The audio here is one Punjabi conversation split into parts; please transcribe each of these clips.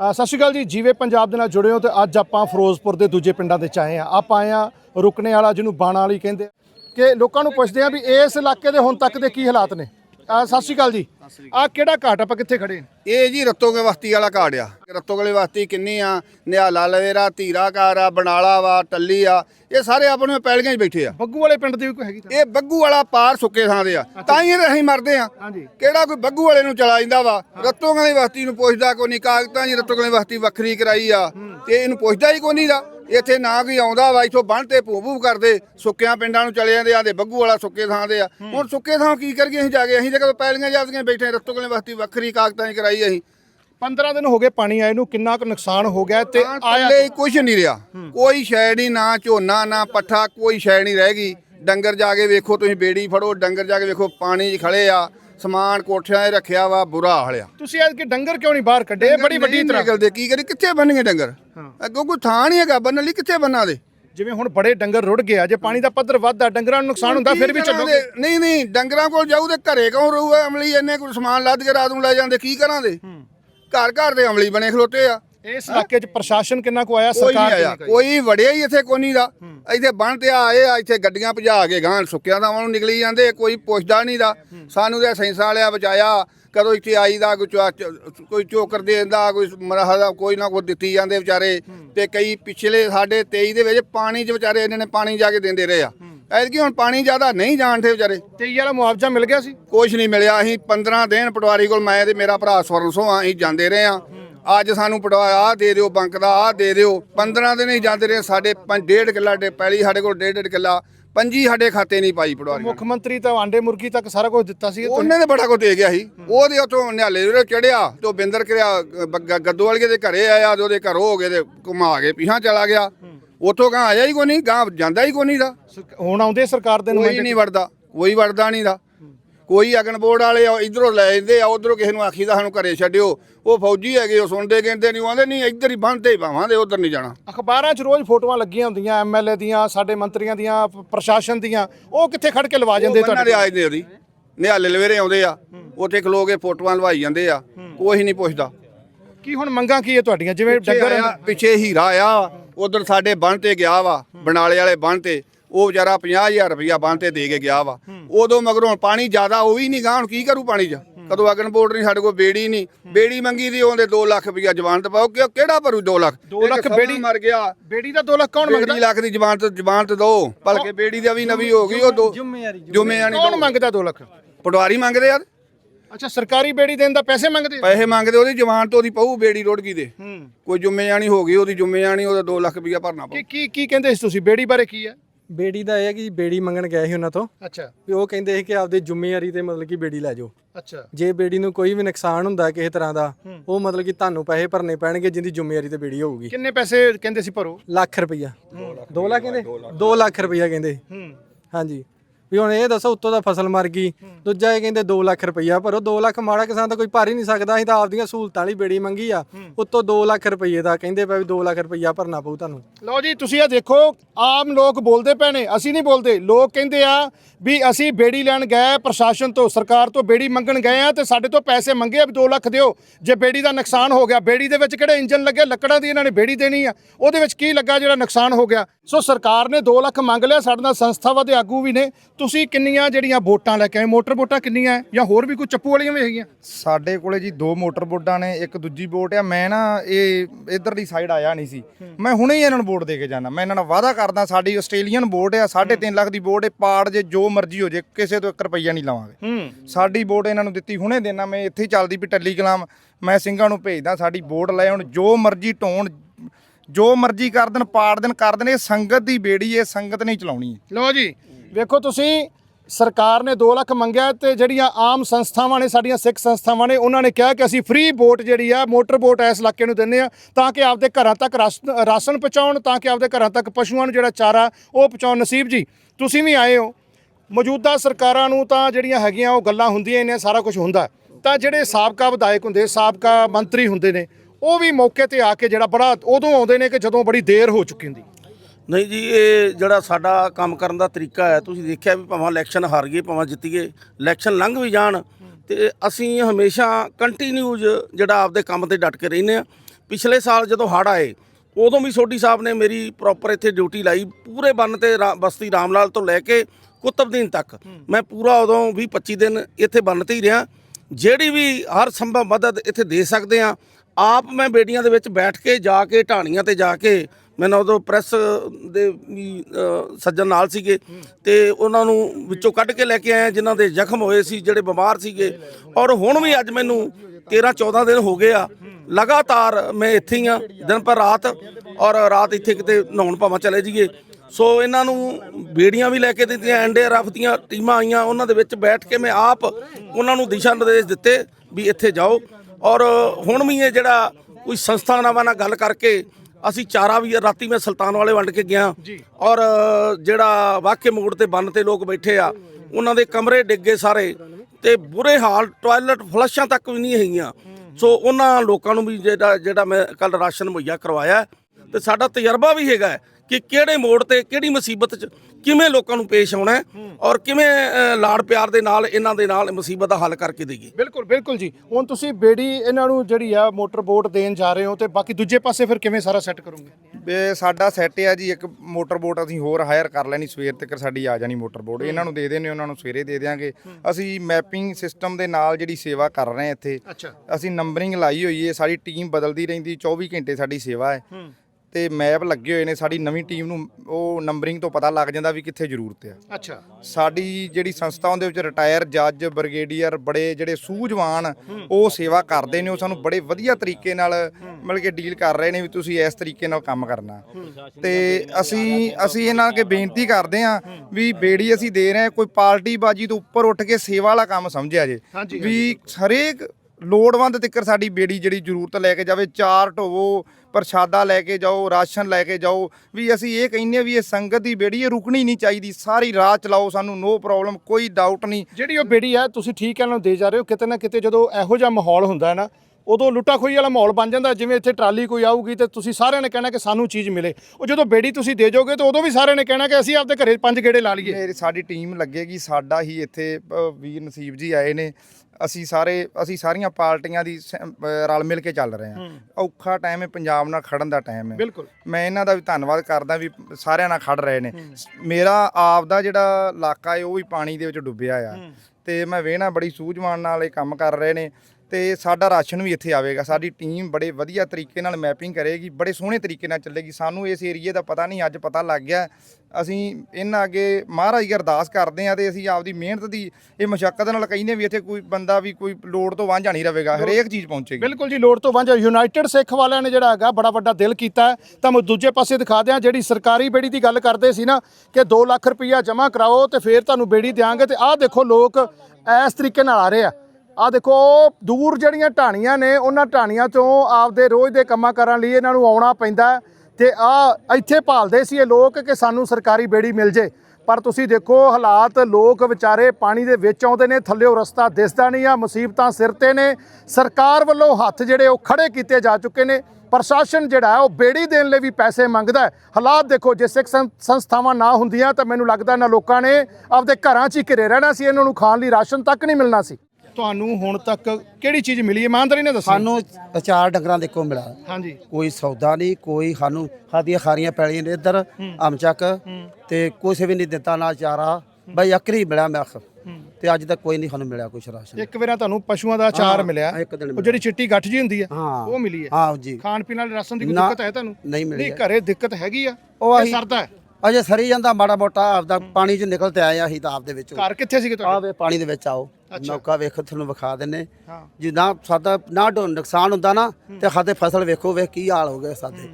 ਸਤਿ ਸ਼੍ਰੀ ਅਕਾਲ ਜੀ, ਜੀਵੇ ਪੰਜਾਬ ਦੇ ਨਾਲ ਜੁੜੇ ਹੋ ਤੇ ਅੱਜ ਆਪਾਂ ਫਿਰੋਜ਼ਪੁਰ ਦੇ ਦੂਜੇ ਪਿੰਡਾਂ ਦੇ ਚ ਆਏ ਆ ਆਪਾਂ ਆਏ ਆ ਰੁਕਣੇ ਵਾਲਾ ਜਿਹਨੂੰ ਬਾਣਾ ਵਾਲੀ ਕਹਿੰਦੇ ਕਿ ਲੋਕਾਂ ਨੂੰ ਪੁੱਛਦੇ ਆ ਵੀ ਇਸ ਇਲਾਕੇ ਦੇ ਹੁਣ ਤੱਕ ਦੇ ਕੀ ਹਾਲਾਤ ਨੇ? ਅ, ਸਤਿ ਸ਼੍ਰੀ ਅਕਾਲ ਜੀ। ਆ ਕਿਹੜਾ ਘਾਟ ਆਪਾਂ ਕਿੱਥੇ ਖੜੇ ਹਾਂ? ਇਹ ਜੀ ਰੱਤੋਗੇ ਵਸਤੀ ਵਾਲਾ ਕਾਰਡ ਆ। ਰੱਤੋਗਲੇ ਵਸਤੀ ਕਿੰਨੀ ਆ? ਨਿਹਾਲਾ ਲਵੇਰਾ ਧੀਰਾ ਕਾਰ ਆ ਬਨਾਲਾ ਵਾ ਟੱਲੀ ਆ। ਇਹ ਸਾਰੇ ਆਪਣੇ ਪੈਲੀਆਂ 'ਚ ਬੈਠੇ ਆ। ਬੱਗੂ ਵਾਲੇ ਪਿੰਡ ਦੇ ਵੀ ਕੋਈ ਹੈਗੀ ਤਾਂ? ਇਹ ਬੱਗੂ ਵਾਲਾ ਪਾਰ ਸੁੱਕੇ ਥਾਂ ਦੇ ਆ। ਤਾਂ ਹੀ ਅਸੀਂ ਮਰਦੇ ਆ। ਹਾਂਜੀ। ਕਿਹੜਾ ਕੋਈ ਬੱਗੂ ਵਾਲੇ ਨੂੰ ਚਲਾ ਜਾਂਦਾ ਵਾ? ਰੱਤੋਗਲੇ ਵਸਤੀ ਨੂੰ ਪੁੱਛਦਾ ਕੋਈ ਨਹੀਂ ਕਾਗਜ਼ਾਂ ਜੀ ਰੱਤੋਗਲੇ ਵਸਤੀ ਵੱਖਰੀ ਕਰਾਈ ਆ। ਤੇ ਇਹਨੂੰ ਪੁੱਛਦਾ ਹੀ ਕੋਈ ਨਹੀਂ ਦਾ। ਇੱਥੇ ਨਾ ਕੋਈ ਆਉਂਦਾ ਵਾ ਇਥੋਂ ਬੰਨ ਤੇ ਭੂ ਭੂ ਕਰਦੇ ਸੁੱਕਿਆਂ ਪਿੰਡਾਂ ਨੂੰ ਚਲੇ ਜਾਂਦੇ ਆਂਦੇ ਬੱਗੂ ਵਾਲਾ ਸੁੱਕੇ ਥਾਂ ਦੇ ਆ। ਹੁਣ ਸੁੱਕੇ ਥਾਂ ਕੀ ਕਰੀਏ ਅਸੀਂ ਜਾ ਕੇ? ਅਸੀਂ ਤਾਂ ਕਦੋਂ ਪੈਲੀਆਂ ਜਾਂਦੀਆਂ ਬੈਠੇ ਰੱਤੋਗਲੇ ਵਸਤੀ ਵੱਖਰੀ ਕਾਗਜ਼ਾਂ ਹੀ ਕਰਾਈ ਅਸੀਂ। 15 ਦਿਨ ਹੋ ਗਏ ਪਾਣੀ ਆਏ ਨੂੰ ਕਿੰਨਾ ਕੁ ਨੁਕਸਾਨ ਹੋ ਗਿਆ ਤੇ ਆਇਆ ਕੁਝ ਨਹੀਂ ਰਿਹਾ। ਕੋਈ ਸ਼ੈ ਨਹੀਂ ਨਾ ਝੋਨਾ ਨਾ ਪੱਠਾ ਕੋਈ ਸ਼ੈ ਨਹੀਂ ਰਹਿ ਗਈ। ਡੰਗਰ ਜਾ ਕੇ ਵੇਖੋ ਤੁਸੀਂ ਬੇੜੀ ਫੜੋ ਡੰਗਰ ਜਾ ਕੇ ਵੇਖੋ ਪਾਣੀ 'ਚ ਖੜੇ ਆ। ਸਮਾਨ ਕੋਠਿਆਂ 'ਤੇ ਰੱਖਿਆ ਵਾ ਬੁਰਾ ਹਾਲਿਆ ਤੁਸੀਂ ਅੱਜ ਕਿ ਡੰਗਰ ਕਿਉਂ ਨਹੀਂ ਬਾਹਰ ਕੱਢੇ? ਬੜੀ ਵੱਡੀ ਤਰ੍ਹਾਂ। ਨਿਕਲਦੇ ਕੀ ਕਰੀ ਕਿੱਥੇ ਬੰਨਗੇ ਡੰਗਰ? ਅੱਗੋਂ ਕੋਈ ਥਾਂ ਨਹੀਂ ਹੈਗਾ ਬੰਨਣ ਲਈ ਕਿੱਥੇ ਬੰਨਾਂ ਦੇ? ਜਿਵੇਂ ਹੁਣ ਬੜੇ ਡੰਗਰ ਰੁੜ ਗਿਆ ਜੇ ਪਾਣੀ ਦਾ ਪੱਧਰ ਵੱਧਦਾ ਡੰਗਰਾਂ ਨੂੰ ਨੁਕਸਾਨ ਹੁੰਦਾ ਫਿਰ ਵੀ ਚੱਲੋਗੇ? ਨਹੀਂ ਨਹੀਂ ਡੰਗਰਾਂ ਕੋਲ ਜਾਊ ਤੇ ਘਰੇ ਕੌਣ ਰਹੂਗਾ? ਅਮਲੀ ਇੰਨੇ ਕੋਈ ਸਮਾਨ ਲੱਦ ਕੇ ਰਾਤ ਨੂੰ ਲੈ ਜਾਂਦੇ ਕੀ ਕਰਾਂਦੇ ਘਰ ਘਰ ਦੇ ਅਮਲੀ ਬਣੇ ਖਲੋਤੇ ਆ। ਇਸ ਇਲਾਕੇ 'ਚ ਪ੍ਰਸ਼ਾਸਨ ਕਿੰਨਾ ਕੁ ਆਇਆ ਸਰਕਾਰ ਕਿੰਨੀ? ਕੋਈ ਵੜਿਆ ਹੀ ਇੱਥੇ ਕੋਈ ਨਹੀਂ ਦਾ ਇੱਥੇ ਬੰਨ ਤੇ ਆਏ ਆ ਇੱਥੇ ਗੱਡੀਆਂ ਭਜਾ ਕੇ ਗਾਂ ਸੁੱਕਿਆਂ ਦਾ ਨੂੰ ਨਿਕਲੀ ਜਾਂਦੇ ਕੋਈ ਪੁੱਛਦਾ ਨਹੀਂ ਦਾ ਸਾਨੂੰ ਤੇ ਸੈਂਸਾਂ ਵਾਲਿਆ ਬਚਾਇਆ ਕਦੋਂ ਇੱਥੇ ਆਈਦਾ ਕੋਈ ਕੋਈ ਚੋਕਰ ਦੇ ਦਿੰਦਾ ਕੋਈ ਮਰਹਾ ਦਾ ਕੋਈ ਨਾ ਕੋਈ ਦਿੱਤੀ ਜਾਂਦੇ ਵਿਚਾਰੇ। ਤੇ ਕਈ ਪਿਛਲੇ ਸਾਡੇ 23 ਦੇ ਵਿੱਚ ਪਾਣੀ 'ਚ ਵਿਚਾਰੇ ਇਹਨਾਂ ਨੇ ਪਾਣੀ ਜਾ ਕੇ ਦਿੰਦੇ ਰਹੇ ਆ। ਐਤਕੀ ਹੁਣ ਪਾਣੀ ਜ਼ਿਆਦਾ ਨਹੀਂ ਜਾਣਦੇ ਵਿਚਾਰੇ। ਤੇ ਇਹ ਵਾਲਾ ਮੁਆਵਜ਼ਾ ਮਿਲ ਗਿਆ ਸੀ? ਕੁਛ ਨਹੀਂ ਮਿਲਿਆ ਅਸੀਂ 15 ਦਿਨ ਪਟਵਾਰੀ ਕੋਲ ਮੈਂ ਤੇ ਮੇਰਾ ਭਰਾ ਸਵਰਨ ਸੋ ਅਸੀਂ ਜਾਂਦੇ ਰਹੇ ਆ। ਅੱਜ ਸਾਨੂੰ ਪਟਵਾਰੀ ਆਹ ਦੇ ਦਿਓ ਬੰਕ ਦਾ ਆਹ ਦੇ ਦਿਓ। 15 ਦਿਨ ਹੀ ਜਾਂਦੇ ਰਹੇ ਸਾਡੇ 1.5 ਕਿੱਲਾ ਡੇ ਪੈਲੀ ਸਾਡੇ ਕੋਲ 1.5 ਕਿੱਲਾ। ਪੰਜੀ ਸਾਡੇ ਖਾਤੇ ਨਹੀਂ ਪਾਈ ਪਟਵਾਰੀ ਨੇ। ਮੁੱਖ ਮੰਤਰੀ ਤਾਂ ਆਂਡੇ ਮੁਰਗੀ ਤੱਕ ਸਾਰਾ ਕੁਝ ਦਿੱਤਾ ਸੀ ਉਹਨੇ ਤੇ ਬੜਾ ਕੁ ਦੇ ਗਿਆ ਸੀ। ਉਹਦੇ ਉਤੋਂ ਨਿਹਾਲੇ ਵੀਰੇ ਚੜਿਆ ਤੇ ਬਿੰਦਰ ਕਿਰਿਆ ਗੱਦੋ ਵਾਲੀਏ ਦੇ ਘਰੇ ਆਇਆ ਤੇ ਉਹਦੇ ਘਰੋਂ ਹੋ ਗਏ ਤੇ ਘੁਮਾ ਕੇ ਪਿਛਾਂ ਚਲਾ ਗਿਆ। ਉਤੋਂ ਗਾਂ ਆਇਆ ਹੀ ਕੋਈ ਨਹੀਂ ਗਾਂ ਜਾਂਦਾ ਹੀ ਕੋਈ ਨਹੀਂ ਦਾ। ਹੁਣ ਆਉਂਦੇ ਸਰਕਾਰ ਦੇ ਕੋਈ ਨੁਮਾਇੰਦੇ ਨਹੀਂ ਵੜਦਾ ਕੋਈ ਵੜਦਾ ਨਹੀਂ ਦਾ। ਕੋਈ ਅਗਨ ਬੋਰਡ ਵਾਲੇ ਇਧਰੋਂ ਲੈ ਜਾਂਦੇ ਆ ਉਧਰੋਂ ਕਿਸੇ ਨੂੰ ਆਖੀਦਾ ਸਾਨੂੰ ਘਰੇ ਛੱਡਿਓ। ਉਹ ਫੌਜੀ ਹੈਗੇ ਉਹ ਸੁਣਦੇ ਕਹਿੰਦੇ ਨਹੀਂ ਆਂਦੇ ਨਹੀਂ ਇੱਧਰ ਹੀ ਬੰਨਦੇ ਭਾਵਾਂਦੇ ਉਧਰ ਨਹੀਂ ਜਾਣਾ। ਅਖਬਾਰਾਂ 'ਚ ਰੋਜ਼ ਫੋਟੋਆਂ ਲੱਗੀਆਂ ਹੁੰਦੀਆਂ ਐਮਐਲਏ ਦੀਆਂ ਸਾਡੇ ਮੰਤਰੀਆਂ ਦੀਆਂ ਪ੍ਰਸ਼ਾਸਨ ਦੀਆਂ ਉਹ ਕਿੱਥੇ ਖੜ ਕੇ ਲਵਾ ਜਾਂਦੇ ਤੁਹਾਡੇ ਆਏ ਨੇ ਉਹਦੀ। ਨਿਹਾਲੇ ਲਵੇਰੇ ਆਉਂਦੇ ਆ ਉੱਥੇ ਖਲੋ ਕੇ ਫੋਟੋਆਂ ਲਵਾਈ ਜਾਂਦੇ ਆ ਕੋਈ ਨਹੀਂ ਪੁੱਛਦਾ। ਕੀ ਹੁਣ ਮੰਗਾਂ ਕੀ ਹੈ ਤੁਹਾਡੀਆਂ? ਜਿਵੇਂ ਡੰਗਰ ਪਿੱਛੇ ਹੀਰਾ ਆਇਆ ਉਧਰ ਸਾਡੇ ਬੰਨ ਤੇ ਗਿਆ ਵਾ ਬਨਾਲੇ ਵਾਲੇ ਬੰਨ ਤੇ। ਉਹ ਵਿਚਾਰਾ 50000 ਰੁਪਇਆ ਬੰਨ ਤੇ ਦੇ ਕੇ ਗਿਆ ਵਾ। ਉਦੋਂ ਮਗਰੋਂ ਪਾਣੀ ਜ਼ਿਆਦਾ ਉਹ ਵੀ ਨਹੀਂ ਗਾ ਹੁਣ ਕੀ ਕਰੂ ਪਾਣੀ 'ਚ? ਕਦੋਂ ਅਗਨ ਬੋਰਡ ਨਹੀਂ ਸਾਡੇ ਕੋਲ ਬੇੜੀ ਨਹੀਂ। ਬੇੜੀ ਮੰਗੀ ਦੀ ਉਹਦੇ 2 ਲੱਖ ਰੁਪਇਆ ਜ਼ਮਾਨਤ ਪਾਓ। ਕਿ ਕਿਹੜਾ ਭਰੂ 2 ਲੱਖ? ਦੋ ਲੱਖ ਇੱਕ ਸਮਾਂ ਬੇੜੀ- ਮਰ ਗਿਆ। ਬੇੜੀ ਦਾ 2 ਲੱਖ ਕੌਣ ਮੰਗਦਾ? ਬੇੜੀ ਲੱਖ ਦੀ ਜ਼ਮਾਨਤ ਜ਼ਮਾਨਤ ਦੋ। ਭਲਕੇ ਬੇੜੀ ਦਾ ਵੀ ਨਵੀਂ ਹੋ ਗਈ ਉਹ ਦੋ ਜ਼ਿੰਮੇਵਾਰੀ ਕੌਣ ਮੰਗਦਾ 2 ਲੱਖ? ਪਟਵਾਰੀ ਮੰਗਦੇ ਯਾਰ ਅੱਛਾ ਸਰਕਾਰੀ ਬੇੜੀ ਦੇਣ ਦਾ ਪੈਸੇ ਮੰਗਦੇ? ਪੈਸੇ ਮੰਗਦੇ ਉਹਦੀ ਜ਼ਮਾਨਤ ਉਹਦੀ ਪਊ ਬੇੜੀ ਰੋੜ ਗਈ ਦੇ ਕੋਈ ਜ਼ਿੰਮੇਵਾਰੀ ਹੋ ਗਈ ਉਹਦੀ ਜ਼ਿੰਮੇਵਾਰੀ ਉਹਦਾ 2 ਲੱਖ ਰੁਪਇਆ ਭਰਨਾ ਪਊ। ਕੀ ਕੀ ਕੀ ਕਹਿੰਦੇ ਸੀ ਤੁਸੀਂ? ਬੇੜੀ ਬਾਰੇ ਕੀ ਹੈ? ਬੇੜੀ ਦਾ ਇਹ ਹੈ ਕਿ ਬੇੜੀ ਮੰਗਣ ਗਏ ਸੀ ਉਹਨਾਂ ਤੋਂ। ਅੱਛਾ। ਵੀ ਉਹ ਕਹਿੰਦੇ ਸੀ ਕਿ ਆਪਦੇ ਜ਼ਿੰਮੇਵਾਰੀ ਤੇ ਮਤਲਬ ਕਿ ਬੇੜੀ ਲੈ ਜਾਓ। ਅੱਛਾ। ਜੇ ਬੇੜੀ ਨੂੰ ਕੋਈ ਵੀ ਨੁਕਸਾਨ ਹੁੰਦਾ ਕਿਸੇ ਤਰ੍ਹਾਂ ਦਾ ਉਹ ਮਤਲਬ ਕਿ ਤੁਹਾਨੂੰ ਪੈਸੇ ਭਰਨੇ ਪੈਣਗੇ ਜਿੰਦੀ ਜ਼ਿੰਮੇਵਾਰੀ ਤੇ ਬੇੜੀ ਹੋਊਗੀ। ਕਿੰਨੇ ਪੈਸੇ ਕਹਿੰਦੇ ਸੀ ਭਰੋ? ਲੱਖ ਰੁਪਈਆ। 2 ਲੱਖ ਕਹਿੰਦੇ? 2 ਲੱਖ ਰੁਪਈਆ ਕਹਿੰਦੇ। ਹੂੰ। ਹਾਂਜੀ। ਵੀ ਹੁਣ ਇਹ ਦੱਸੋ ਉੱਤੋਂ ਦਾ ਫਸਲ ਮਰ ਗਈ ਦੂਜਾ ਇਹ ਕਹਿੰਦੇ 2 ਲੱਖ ਰੁਪਈਆ ਭਰੋ 2 ਲੱਖ ਮਾੜਾ ਕਿਸਾਨ ਤਾਂ ਕੋਈ ਭਰ ਹੀ ਨਹੀਂ ਸਕਦਾ ਅਸੀਂ ਤਾਂ ਆਪਦੀਆਂ ਸਹੂਲਤਾਂ ਲਈ ਬੇੜੀ ਮੰਗੀ ਆ। ਉੱਤੋਂ 2 ਲੱਖ ਰੁਪਈਏ ਦਾ ਕਹਿੰਦੇ ਪਏ ਵੀ 2 ਲੱਖ ਰੁਪਈਆ ਭਰਨਾ ਪਊ ਤੁਹਾਨੂੰ। ਲਓ ਜੀ ਤੁਸੀਂ ਇਹ ਦੇਖੋ ਆਮ ਲੋਕ ਬੋਲਦੇ ਪਏ ਨੇ ਅਸੀਂ ਨਹੀਂ ਬੋਲਦੇ। ਲੋਕ ਕਹਿੰਦੇ ਆ ਵੀ ਅਸੀਂ ਬੇੜੀ ਲੈਣ ਗਏ ਪ੍ਰਸ਼ਾਸਨ ਤੋਂ ਸਰਕਾਰ ਤੋਂ ਬੇੜੀ ਮੰਗਣ ਗਏ ਆ ਤੇ ਸਾਡੇ ਤੋਂ ਪੈਸੇ ਮੰਗੇ ਆ ਵੀ 2 ਲੱਖ ਦਿਓ। ਜੇ ਬੇੜੀ ਦਾ ਨੁਕਸਾਨ ਹੋ ਗਿਆ ਬੇੜੀ ਦੇ ਵਿੱਚ ਕਿਹੜੇ ਇੰਜਨ ਲੱਗੇ? ਲੱਕੜਾਂ ਦੀ ਇਹਨਾਂ ਨੇ ਬੇੜੀ ਦੇਣੀ ਆ। ਉਹਦੇ ਵਿੱਚ ਕੀ ਲੱਗਾ ਜਿਹੜਾ ਨੁਕਸਾਨ ਹੋ ਗਿਆ? ਸੋ ਸਰਕਾਰ ਨੇ 2 ਲੱਖ ਮੰਗ ਲਿਆ ਸਾਡੇ ਨਾਲ ਸੰਸਥਾਵਾਂ ਦੇ ਆਗੂ ਵੀ ਨੇ। ਤੁਸੀਂ ਕਿੰਨੀਆਂ ਜਿਹੜੀਆਂ ਵੋਟਾਂ ਲੈ ਕੇ ਆਏ? ਮੋਟਰ ਵੋਟਾਂ ਕਿੰਨੀਆਂ ਹੈ ਜਾਂ ਹੋਰ ਵੀ ਕੋਈ ਚੱਪੂ ਵਾਲੀਆਂ ਵੀ ਹੈਗੀਆਂ? ਸਾਡੇ ਕੋਲੇ ਜੀ ਦੋ ਮੋਟਰ ਬੋਰਡਾਂ ਨੇ ਇੱਕ ਦੂਜੀ ਬੋਟ ਆ। ਮੈਂ ਨਾ ਇਹ ਇਧਰਲੀ ਸਾਈਡ ਆਇਆ ਨਹੀਂ ਸੀ। ਮੈਂ ਹੁਣੇ ਹੀ ਇਹਨਾਂ ਨੂੰ ਬੋਟ ਦੇ ਕੇ ਜਾਣਾ ਮੈਂ ਇਹਨਾਂ ਨਾਲ ਵਾਅਦਾ ਕਰਦਾ ਸਾਡੀ ਆਸਟ੍ਰੇਲੀਅਨ ਬੋਟ ਆ 3.5 ਲੱਖ ਦੀ ਬੋਟ ਹੈ ਪਾੜ ਜੇ ਜੋ ਮਰਜ਼ੀ ਹੋ ਜੇ ਕਿਸੇ ਤੋਂ 1 ਰੁਪਈਆ ਨਹੀਂ ਲਵਾਂਗੇ। ਸਾਡੀ ਬੋਟ ਇਹਨਾਂ ਨੂੰ ਦਿੱਤੀ ਹੁਣੇ ਦੇਣਾ। ਮੈਂ ਇੱਥੇ ਚੱਲਦੀ ਵੀ ਟੱਲੀ ਕਲਾਮ ਮੈਂ ਸਿੰਘਾਂ ਨੂੰ ਭੇਜਦਾ ਸਾਡੀ ਬੋਟ ਲੈ ਹੁਣ ਜੋ ਮਰਜ਼ੀ ਢੋਣ ਜੋ ਮਰਜ਼ੀ ਕਰ ਦੇਣ, ਪਾੜ ਦੇਣ, ਕਰ ਦੇਣ, ਇਹ ਸੰਗਤ ਦੀ ਬੇੜੀ ਇਹ ਸੰਗਤ ਨਹੀਂ ਚਲਾਉਣੀ ਹੈ ਲਓ ਜੀ, ਵੇਖੋ ਤੁਸੀਂ, ਸਰਕਾਰ ਨੇ 2 ਲੱਖ ਮੰਗਿਆ ਤੇ ਜਿਹੜੀਆਂ ਆਮ ਸੰਸਥਾਵਾਂ ਨੇ, ਸਾਡੀਆਂ ਸਿੱਖ ਸੰਸਥਾਵਾਂ ਨੇ, ਉਹਨਾਂ ਨੇ ਕਿਹਾ ਕਿ ਅਸੀਂ ਫ੍ਰੀ ਬੋਟ ਜਿਹੜੀ ਆ ਮੋਟਰ ਬੋਟ ਇਸ ਇਲਾਕੇ ਨੂੰ ਦਿੰਦੇ ਆ, ਤਾਂ ਕਿ ਆਪਦੇ ਘਰਾਂ ਤੱਕ ਰਾਸ਼ਨ ਰਾਸ਼ਨ ਪਹੁੰਚਾਉਣ, ਤਾਂ ਕਿ ਆਪਦੇ ਘਰਾਂ ਤੱਕ ਪਸ਼ੂਆਂ ਨੂੰ ਜਿਹੜਾ ਚਾਰਾ, ਉਹ ਪਹੁੰਚਾਉਣ। ਨਸੀਬ ਜੀ, ਤੁਸੀਂ ਵੀ ਆਏ ਹੋ, ਮੌਜੂਦਾ ਸਰਕਾਰਾਂ ਨੂੰ ਤਾਂ ਜਿਹੜੀਆਂ ਹੈਗੀਆਂ, ਉਹ ਗੱਲਾਂ ਹੁੰਦੀਆਂ ਹੀ ਨੇ, ਸਾਰਾ ਕੁਝ ਹੁੰਦਾ। ਤਾਂ ਜਿਹੜੇ ਸਾਬਕਾ ਵਿਧਾਇਕ ਹੁੰਦੇ, ਸਾਬਕਾ ਮੰਤਰੀ ਹੁੰਦੇ ਨੇ ਉਹ ਵੀ ਮੌਕੇ ਤੇ ਆ ਕੇ ਜਿਹੜਾ ਬੜਾ ਉਦੋਂ ਆਉਂਦੇ ਨੇ ਕਿ ਜਦੋਂ ਬੜੀ ਦੇਰ ਹੋ ਚੁੱਕੀ ਹੁੰਦੀ। ਨਹੀਂ ਜੀ, ਇਹ ਜਿਹੜਾ ਸਾਡਾ ਕੰਮ ਕਰਨ ਦਾ ਤਰੀਕਾ ਹੈ, ਤੁਸੀਂ ਦੇਖਿਆ ਵੀ ਭਾਵੇਂ ਇਲੈਕਸ਼ਨ ਹਾਰ ਗਏ ਭਾਵੇਂ ਜਿੱਤ ਗਏ, ਇਲੈਕਸ਼ਨ ਲੰਘ ਵੀ ਜਾਣ, ਤੇ ਅਸੀਂ ਹਮੇਸ਼ਾ ਕੰਟੀਨਿਊਜ ਜਿਹੜਾ ਆਪਦੇ ਕੰਮ ਤੇ ਡਟ ਕੇ ਰਹਿੰਦੇ ਆ ਪਿਛਲੇ ਸਾਲ ਜਦੋਂ ਹੜ੍ਹ ਆਏ, ਉਦੋਂ ਵੀ ਸੋਢੀ ਸਾਹਿਬ ਨੇ ਮੇਰੀ ਪ੍ਰੋਪਰ ਇੱਥੇ ਡਿਊਟੀ ਲਾਈ, ਪੂਰੇ ਬੰਨ ਤੇ ਰਾ- ਬਸਤੀ ਰਾਮਲਾਲ ਤੋਂ ਲੈ ਕੇ ਕੁਤਬਦੀਨ ਤੱਕ। ਮੈਂ ਪੂਰਾ ਉਦੋਂ ਵੀ 25 ਦਿਨ ਇੱਥੇ ਬੰਨ ਤੇ ਹੀ ਰਿਹਾ। ਜਿਹੜੀ ਵੀ ਹਰ ਸੰਭਵ ਮਦਦ ਇੱਥੇ ਦੇ ਸਕਦੇ ਆ ਆਪ ਮੈਂ ਬੇੜੀਆਂ ਦੇ ਵਿੱਚ ਬੈਠ ਕੇ ਜਾ ਕੇ ਢਾਣੀਆਂ ਤੇ ਜਾ ਕੇ ਮੈਨੂੰ ਉਦੋਂ ਪ੍ਰੈਸ ਦੇ ਵੀ ਅ, ਸੱਜਣ ਨਾਲ ਸੀਗੇ ਤੇ ਉਹਨਾਂ ਨੂੰ ਵਿੱਚੋਂ ਕੱਢ ਕੇ ਲੈ ਕੇ ਆਏ ਜਿਨ੍ਹਾਂ ਦੇ ਜ਼ਖਮ ਹੋਏ ਸੀ ਜਿਹੜੇ ਬਿਮਾਰ ਸੀਗੇ। ਔਰ ਹੁਣ ਵੀ ਅੱਜ ਮੈਨੂੰ 13 14 ਦਿਨ ਹੋ ਗਏ ਆ ਲਗਾਤਾਰ ਮੈਂ ਇੱਥੇ ਹੀ ਆ ਦਿਨ ਪਰ ਰਾਤ ਔਰ ਰਾਤ ਇੱਥੇ ਕਿਤੇ ਨਹਾਉਣ ਭਾਵਾਂ ਚਲੇ ਜਾਈਏ। ਸੋ ਇਹਨਾਂ ਨੂੰ ਬੇੜੀਆਂ ਵੀ ਲੈ ਕੇ ਦਿੱਤੀਆਂ ਐਨਡੀਆਰਐਫ ਦੀਆਂ ਟੀਮਾਂ ਆਈਆਂ ਉਹਨਾਂ ਦੇ ਵਿੱਚ ਬੈਠ ਕੇ ਮੈਂ ਆਪ ਉਹਨਾਂ ਨੂੰ ਦਿਸ਼ਾ ਨਿਰਦੇਸ਼ ਦਿੱਤੇ ਵੀ ਇੱਥੇ ਜਾਓ। ਔਰ ਹੁਣ ਵੀ ਇਹ ਜਿਹੜਾ ਕੋਈ ਸੰਸਥਾਵਾਂ ਨਾਲ ਗੱਲ ਕਰਕੇ ਅਸੀਂ ਚਾਰਾ ਵੀ ਰਾਤੀ ਮੈਂ ਸੁਲਤਾਨ ਵਾਲੇ ਵੰਡ ਕੇ ਗਿਆ। ਔਰ ਜਿਹੜਾ ਵਾਕੇ ਮੋੜ ਤੇ ਬੰਨ ਤੇ ਲੋਕ ਬੈਠੇ ਆ ਉਹਨਾਂ ਦੇ ਕਮਰੇ ਡਿੱਗੇ ਸਾਰੇ ਤੇ ਬੁਰੇ ਹਾਲ ਟਾਇਲਟ ਫਲਸ਼ਾਂ ਤੱਕ ਵੀ ਨਹੀਂ ਹੈਗੀਆਂ। ਸੋ ਉਹਨਾਂ ਲੋਕਾਂ ਨੂੰ ਵੀ ਜਿਹੜਾ ਜਿਹੜਾ ਮੈਂ ਕੱਲ ਰਾਸ਼ਨ ਮੁਹੱਈਆ ਕਰਵਾਇਆ ਤੇ ਸਾਡਾ ਤਜਰਬਾ ਵੀ ਹੈਗਾ ਕਿ ਕਿਹੜੇ ਮੋੜ ਤੇ ਕਿਹੜੀ ਮੁਸੀਬਤ 'ਚ ਕਿਵੇਂ ਲੋਕਾਂ ਨੂੰ ਪੇਸ਼ ਆਉਣਾ ਹੈ ਔਰ ਕਿਵੇਂ ਅ, ਲਾੜ ਪਿਆਰ ਦੇ ਨਾਲ ਇਹਨਾਂ ਦੇ ਨਾਲ ਮੁਸੀਬਤ ਦਾ ਹੱਲ ਕਰਕੇ ਦੇਈਏ। ਬਿਲਕੁਲ ਬਿਲਕੁਲ ਜੀ। ਹੁਣ ਤੁਸੀਂ ਬੇੜੀ ਇਹਨਾਂ ਨੂੰ ਜਿਹੜੀ ਆ ਮੋਟਰ ਬੋਟ ਦੇਣ ਜਾ ਰਹੇ ਹੋ ਤੇ ਬਾਕੀ ਦੂਜੇ ਪਾਸੇ ਫਿਰ ਕਿਵੇਂ ਸਾਰਾ ਸੈੱਟ ਕਰੋਗੇ? ਵੀ ਸਾਡਾ ਸੈੱਟ ਆ ਜੀ ਇੱਕ ਮੋਟਰ ਬੋਟ ਅਸੀਂ ਹੋਰ ਹਾਇਰ ਕਰ ਲੈਣੀ ਸਵੇਰ ਤੱਕ ਸਾਡੀ ਆ ਜਾਣੀ ਮੋਟਰ ਬੋਟ। ਇਹਨਾਂ ਨੂੰ ਦੇ ਦੇਣੇ ਉਹਨਾਂ ਨੂੰ ਸਵੇਰੇ ਦੇ ਦੇਾਂਗੇ ਅਸੀਂ ਮੈਪਿੰਗ ਸਿਸਟਮ ਦੇ ਨਾਲ ਜਿਹੜੀ ਸੇਵਾ ਕਰ ਰਹੇ ਹਾਂ ਇੱਥੇ ਅੱਛਾ। ਅਸੀਂ ਨੰਬਰਿੰਗ ਲਾਈ ਹੋਈ ਹੈ ਸਾਡੀ ਟੀਮ ਬਦਲਦੀ ਰਹਿੰਦੀ 24 ਘੰਟੇ ਸਾਡੀ ਸੇਵਾ ਹੈ। ਤੇ ਮੈਪ ਲੱਗੇ ਹੋਏ ਨੇ ਸਾਡੀ ਨਵੀਂ ਟੀਮ ਨੂੰ ਉਹ ਨੰਬਰਿੰਗ ਤੋਂ ਪਤਾ ਲੱਗ ਜਾਂਦਾ ਵੀ ਕਿੱਥੇ ਜ਼ਰੂਰਤ ਹੈ ਅੱਛਾ। ਸਾਡੀ ਜਿਹੜੀ ਸੰਸਥਾ ਉਹਦੇ ਵਿੱਚ ਰਿਟਾਇਰ ਜੱਜ ਬ੍ਰਿਗੇਡੀਅਰ ਬੜੇ ਜਿਹੜੇ ਸੂਝਵਾਨ ਉਹ ਸੇਵਾ ਕਰਦੇ ਨੇ ਉਹ ਸਾਨੂੰ ਬੜੇ ਵਧੀਆ ਤਰੀਕੇ ਨਾਲ ਮਿਲ ਕੇ ਡੀਲ ਕਰ ਰਹੇ ਨੇ ਵੀ ਤੁਸੀਂ ਇਸ ਤਰੀਕੇ ਨਾਲ ਕੰਮ ਕਰਨਾ। ਤੇ ਅਸੀਂ ਅਸੀਂ ਇਹਨਾਂ ਅੱਗੇ ਬੇਨਤੀ ਕਰਦੇ ਹਾਂ ਵੀ ਬੇੜੀ ਅਸੀਂ ਦੇ ਰਹੇ ਹਾਂ ਕੋਈ ਪਾਰਟੀ ਬਾਜੀ ਤੋਂ ਉੱਪਰ ਉੱਠ ਕੇ ਸੇਵਾ ਵਾਲਾ ਕੰਮ ਸਮਝਿਆ ਜੇ। ਵੀ ਹਰੇਕ ਲੋੜਵੰਦ ਤੱਕ ਸਾਡੀ ਬੇੜੀ ਜਿਹੜੀ ਜ਼ਰੂਰਤ ਲੈ ਕੇ ਜਾਵੇ, ਚਾਰ ਢੋਵੋ, ਪ੍ਰਸ਼ਾਦਾ ਲੈ ਕੇ ਜਾਓ, ਰਾਸ਼ਨ ਲੈ ਕੇ ਜਾਓ, ਵੀ ਅਸੀਂ ਇਹ ਕਹਿੰਦੇ ਹਾਂ ਵੀ ਇਹ ਸੰਗਤ ਦੀ ਬੇੜੀ, ਇਹ ਰੁਕਣੀ ਨਹੀਂ ਚਾਹੀਦੀ, ਸਾਰੀ ਰਾਤ ਚਲਾਓ ਸਾਨੂੰ ਨੋ ਪ੍ਰੋਬਲਮ ਕੋਈ ਡਾਊਟ ਨਹੀਂ। ਜਿਹੜੀ ਉਹ ਬੇੜੀ ਆ, ਤੁਸੀਂ ਠੀਕ ਹੈ ਨੂੰ ਦੇ ਜਾ ਰਹੇ ਹੋ, ਕਿਤੇ ਨਾ ਕਿਤੇ ਜਦੋਂ ਇਹੋ ਜਿਹਾ ਮਾਹੌਲ ਹੁੰਦਾ ਹੈ ਨਾ ਉਦੋਂ ਲੁੱਟਾ ਖੋਈ ਵਾਲਾ ਮਾਹੌਲ ਬਣ ਜਾਂਦਾ ਜਿਵੇਂ ਇੱਥੇ ਟਰਾਲੀ ਕੋਈ ਆਊਗੀ ਤੇ ਤੁਸੀਂ ਸਾਰਿਆਂ ਨੇ ਕਹਿਣਾ ਕਿ ਸਾਨੂੰ ਚੀਜ਼ ਮਿਲੇ। ਉਹ ਜਦੋਂ ਬੇੜੀ ਤੁਸੀਂ ਦੇ ਜਾਓਗੇ ਤਾਂ ਉਦੋਂ ਵੀ ਸਾਰਿਆਂ ਨੇ ਕਹਿਣਾ ਕਿ ਅਸੀਂ ਆਪਦੇ ਘਰੇ ਪੰਜ ਗੇੜੇ ਲਾ ਲਈਏ। ਮੇਰੀ ਸਾਡੀ ਟੀਮ ਲੱਗੇਗੀ ਸਾਡਾ ਹੀ ਇੱਥੇ ਅ, ਵੀਰ ਨਸੀਬ ਜੀ ਆਏ ਨੇ। ਅਸੀਂ ਸਾਰੇ ਅਸੀਂ ਸਾਰੀਆਂ ਪਾਰਟੀਆਂ ਦੀ ਸ- ਅ, ਰਲ ਮਿਲ ਕੇ ਚੱਲ ਰਹੇ ਹਾਂ। ਔਖਾ ਟਾਈਮ ਹੈ ਪੰਜਾਬ ਨਾਲ ਖੜਨ ਦਾ ਟਾਈਮ ਹੈ ਬਿਲਕੁਲ। ਮੈਂ ਇਹਨਾਂ ਦਾ ਵੀ ਧੰਨਵਾਦ ਕਰਦਾ ਵੀ ਸਾਰਿਆਂ ਨਾਲ ਖੜ ਰਹੇ ਨੇ। ਮੇਰਾ ਆਪ ਦਾ ਜਿਹੜਾ ਇਲਾਕਾ ਹੈ ਉਹ ਵੀ ਪਾਣੀ ਦੇ ਵਿੱਚ ਡੁੱਬਿਆ ਆ। ਤੇ ਮੈਂ ਵੇਖਣਾ ਬੜੀ ਸੂਝਵਾਨ ਨਾਲ ਇਹ ਕੰਮ ਕਰ ਰਹੇ ਨੇ। ਤੇ ਸਾਡਾ ਰਾਸ਼ਨ ਵੀ ਇੱਥੇ ਆਵੇਗਾ। ਸਾਡੀ ਟੀਮ ਬੜੇ ਵਧੀਆ ਤਰੀਕੇ ਨਾਲ ਮੈਪਿੰਗ ਕਰੇਗੀ ਬੜੇ ਸੋਹਣੇ ਤਰੀਕੇ ਨਾਲ ਚੱਲੇਗੀ। ਸਾਨੂੰ ਇਸ ਏਰੀਏ ਦਾ ਪਤਾ ਨਹੀਂ ਅੱਜ ਪਤਾ ਲੱਗ ਗਿਆ। ਅਸੀਂ ਇਹਨਾਂ ਅੱਗੇ ਮਹਾਰਾਜ ਦੀ ਅਰਦਾਸ ਕਰਦੇ ਹਾਂ ਤੇ ਅਸੀਂ ਆਪਦੀ ਮਿਹਨਤ ਦੀ ਇਹ ਮਸ਼ੱਕਤ ਨਾਲ ਕਹਿੰਦੇ ਵੀ ਇੱਥੇ ਕੋਈ ਬੰਦਾ ਵੀ ਕੋਈ ਲੋੜ ਤੋਂ ਵਾਂਝਾ ਨਹੀਂ ਰਵੇਗਾ ਹਰੇਕ ਚੀਜ਼ ਪਹੁੰਚੇਗੀ। ਬਿਲਕੁਲ ਜੀ ਲੋੜ ਤੋਂ ਵਾਂਝਾ। ਯੂਨਾਈਟਿਡ ਸਿੱਖ ਵਾਲਿਆਂ ਨੇ ਜਿਹੜਾ ਹੈਗਾ ਬੜਾ ਵੱਡਾ ਦਿਲ ਕੀਤਾ। ਤਾਂ ਮੈਂ ਦੂਜੇ ਪਾਸੇ ਦਿਖਾ ਦਿਆਂ ਜਿਹੜੀ ਸਰਕਾਰੀ ਬੇੜੀ ਦੀ ਗੱਲ ਕਰਦੇ ਸੀ ਨਾ ਕਿ 2 ਲੱਖ ਰੁਪਈਆ ਜਮ੍ਹਾਂ ਕਰਾਓ ਤੇ ਫਿਰ ਤੁਹਾਨੂੰ ਬੇੜੀ ਦਿਆਂਗੇ ਤੇ ਆਹ ਦੇਖੋ ਲੋਕ ਇਸ ਤਰੀਕੇ ਨਾਲ ਆ ਰਹੇ ਆ। ਆਹ ਦੇਖੋ, ਦੂਰ ਜਿਹੜੀਆਂ ਢਾਣੀਆਂ ਨੇ, ਉਹਨਾਂ ਢਾਣੀਆਂ ਤੋਂ ਆਪਦੇ ਰੋਜ਼ ਦੇ ਕੰਮਾਂ ਕਰਨ ਲਈ ਇਹਨਾਂ ਨੂੰ ਆਉਣਾ ਪੈਂਦਾ ਹੈ ਤੇ ਆ ਇੱਥੇ ਭਾਲਦੇ ਸੀ ਇਹ ਲੋਕ ਕਿ ਸਾਨੂੰ ਸਰਕਾਰੀ ਬੇੜੀ ਮਿਲ ਜੇ। ਪਰ ਤੁਸੀਂ ਦੇਖੋ, ਹਾਲਾਤ ਲੋਕ ਵਿਚਾਰੇ ਪਾਣੀ ਦੇ ਵਿੱਚ ਆਉਂਦੇ ਨੇ ਥੱਲੇੋਂ ਰਸਤਾ ਦਿਸਦਾ ਨਹੀਂ ਆ, ਮੁਸੀਬਤਾਂ ਸਿਰ ਤੇ ਨੇ। ਸਰਕਾਰ ਵੱਲੋਂ ਹੱਥ ਜਿਹੜੇ ਉਹ ਖੜੇ ਕੀਤੇ ਜਾ ਚੁੱਕੇ ਨੇ। ਪ੍ਰਸ਼ਾਸਨ ਜਿਹੜਾ ਉਹ ਬੇੜੀ ਦੇਣ ਲਈ ਵੀ ਪੈਸੇ ਮੰਗਦਾ ਹੈ। ਹਾਲਾਤ ਦੇਖੋ, ਜੇ ਸਿੱਖ ਸੰ- ਸੰਸਥਾਵਾਂ ਨਾ ਹੁੰਦੀਆਂ ਤਾਂ ਮੈਨੂੰ ਲੱਗਦਾ ਇਹਨਾਂ ਲੋਕਾਂ ਨੇ ਆਪਦੇ ਘਰਾਂ 'ਚ ਹੀ ਘਿਰੇ ਰਹਿਣਾ ਸੀ, ਇਹਨਾਂ ਨੂੰ ਖਾਣ ਲਈ ਰਾਸ਼ਨ ਤੱਕ ਨਹੀਂ ਮਿਲਣਾ ਸੀ। ਤੁਹਾਨੂੰ ਹੁਣ ਤੱਕ ਕਿਹੜੀ ਚੀਜ਼ ਮਿਲੀ? ਹੈ ਇਮਾਨਦਾਰੀ ਨਾਲ ਦੱਸੋ। ਸਾਨੂੰ ਚਾਰ ਡੰਗਰਾਂ ਦੇ ਕੋ ਮਿਲਾ ਹਾਂਜੀ। ਕੋਈ ਸੌਦਾ ਨਹੀਂ ਕੋਈ ਸਾਨੂੰ ਸਾਡੀਆਂ ਖਾਰੀਆਂ ਪੈਲੀਆਂ ਨੇ ਇੱਧਰ ਅਮਚੱਕ ਤੇ ਕੁਛ ਵੀ ਨਹੀਂ ਦਿੱਤਾ ਨਾ ਚਾਰਾ। ਬਈ ਅਕਰੀ ਮਿਲਿਆ ਮੈਖ ਤੇ ਅੱਜ ਤੱਕ ਕੋਈ ਨਹੀਂ ਸਾਨੂੰ ਮਿਲਿਆ ਕੁਛ ਰਾਸ਼ਨ। ਇੱਕ ਵਾਰ ਤੁਹਾਨੂੰ ਪਸ਼ੂਆਂ ਦਾ ਅਚਾਰ ਹਾਂ, ਮਿਲਿਆ। ਇੱਕ ਦਿਨ ਉਹ ਜਿਹੜੀ ਚਿੱਟੀ ਗੱਠ ਜੀ ਹੁੰਦੀ ਹੈ। ਉਹ ਮਿਲੀ ਹੈ ਹਾਂ ਜੀ। ਖਾਣ ਪੀਣ ਵਾਲੇ ਰਾਸ਼ਨ ਦੀ ਕੋਈ ਦਿੱਕਤ ਹੈ ਤੁਹਾਨੂੰ? ਨਹੀਂ ਮਿਲੀ। ਘਰੇ ਦਿੱਕਤ ਹੈਗੀ ਆ ਉਹ ਸਰਦਾ ਹੈ। ਅਜੇ ਸਰੀ ਜਾਂਦਾ ਮਾੜਾ ਮੋਟਾ ਆਪਦਾ ਪਾਣੀ ਚ ਨਿਕਲ ਤੇ ਆਏ ਆ ਅਸੀਂ ਤਾਂ ਆਪਦੇ ਵਿੱਚ। ਘਰ ਕਿੱਥੇ ਸੀਗੇ ਤੁਹਾਡੇ? ਆਵੇ ਪਾਣੀ ਦੇ ਵਿੱਚ ਆਓ ਨੌਕਾ ਵੇਖੋ ਤੁਹਾਨੂੰ ਵਿਖਾ ਦਿੰਨੇ। ਹਾਂ। ਜੇ ਨਾ ਸਾਡਾ ਨਾ ਨੁਕਸਾਨ ਹੁੰਦਾ ਨਾ ਤੇ ਸਾਡੇ ਫਸਲ ਵੇਖੋ ਵੇਖ ਕੀ ਹਾਲ ਹੋ ਗਿਆ ਸਾਡੇ।